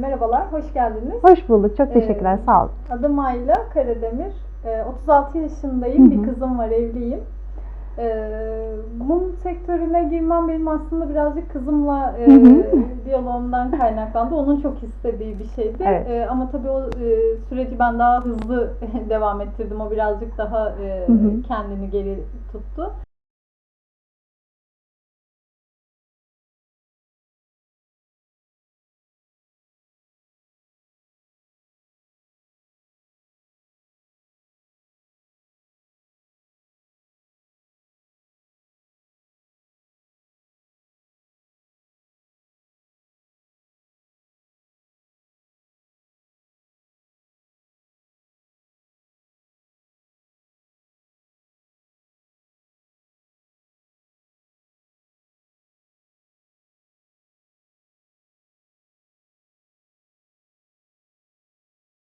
merhabalar, hoş geldiniz. Hoş bulduk. Çok teşekkürler. Ee, Sağ olun. Adım Ayla Karademir. Ee, 36 yaşındayım, bir kızım var, evliyim. Ee, mum sektörüne girmem benim aslında birazcık kızımla e, diyalogumdan kaynaklandı. Onun çok istediği bir şeydi. Evet. Ee, ama tabii o e, süreci ben daha hızlı devam ettirdim. O birazcık daha e, kendini geri tuttu.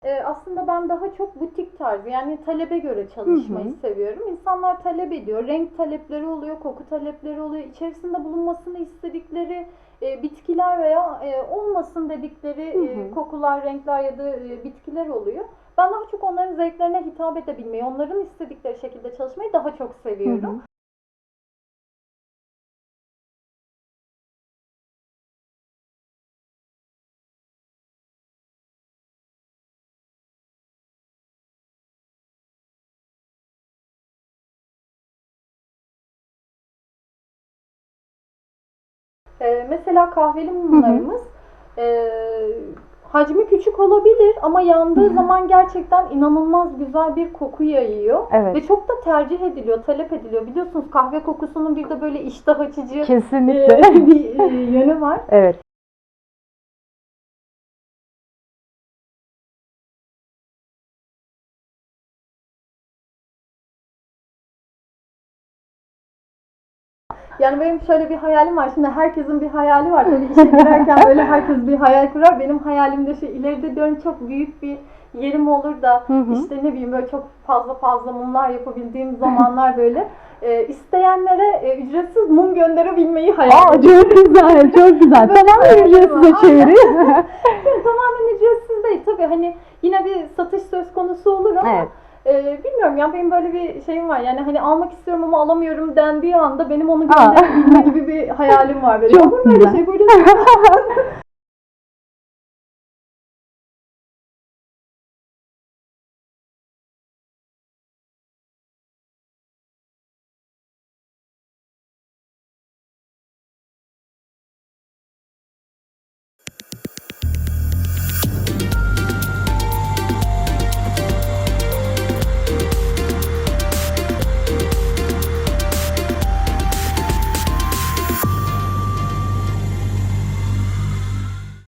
Ee, aslında ben daha çok butik tarzı yani talebe göre çalışmayı Hı hı. seviyorum. İnsanlar talep ediyor. Renk talepleri oluyor, koku talepleri oluyor. İçerisinde bulunmasını istedikleri e, bitkiler veya e, olmasın dedikleri Hı e, hı. kokular, renkler ya da e, bitkiler oluyor. Ben daha çok onların zevklerine hitap edebilmeyi, onların istedikleri şekilde çalışmayı daha çok Hı seviyorum. hı. Ee, mesela kahveli mumlarımız e, hacmi küçük olabilir ama yandığı zaman gerçekten inanılmaz güzel bir koku yayıyor. Evet. Ve çok da tercih ediliyor, talep ediliyor. Biliyorsunuz kahve kokusunun bir de böyle iştah açıcı e, Kesinlikle. bir e, yönü var. evet. Yani benim şöyle bir hayalim var. Şimdi herkesin bir hayali var. Tabii işe girerken böyle herkes bir hayal kurar. Benim hayalim de şu ileride diyorum çok büyük bir yerim olur da Hı hı. işte ne bileyim böyle çok fazla fazla mumlar yapabildiğim zamanlar böyle e, isteyenlere e, ücretsiz mum gönderebilmeyi hayal Aa, ediyorum. çok güzel. Çok güzel. Tamamen ücretsize. Yani tamamen ücretsiz değil tabii hani yine bir satış söz konusu olur ama Evet. E, bilmiyorum ya benim böyle bir şeyim var yani hani almak istiyorum ama alamıyorum dendiği anda benim onu gönderebilme gibi bir hayalim var böyle. Çok Olur mu öyle güzel. şey buyurun.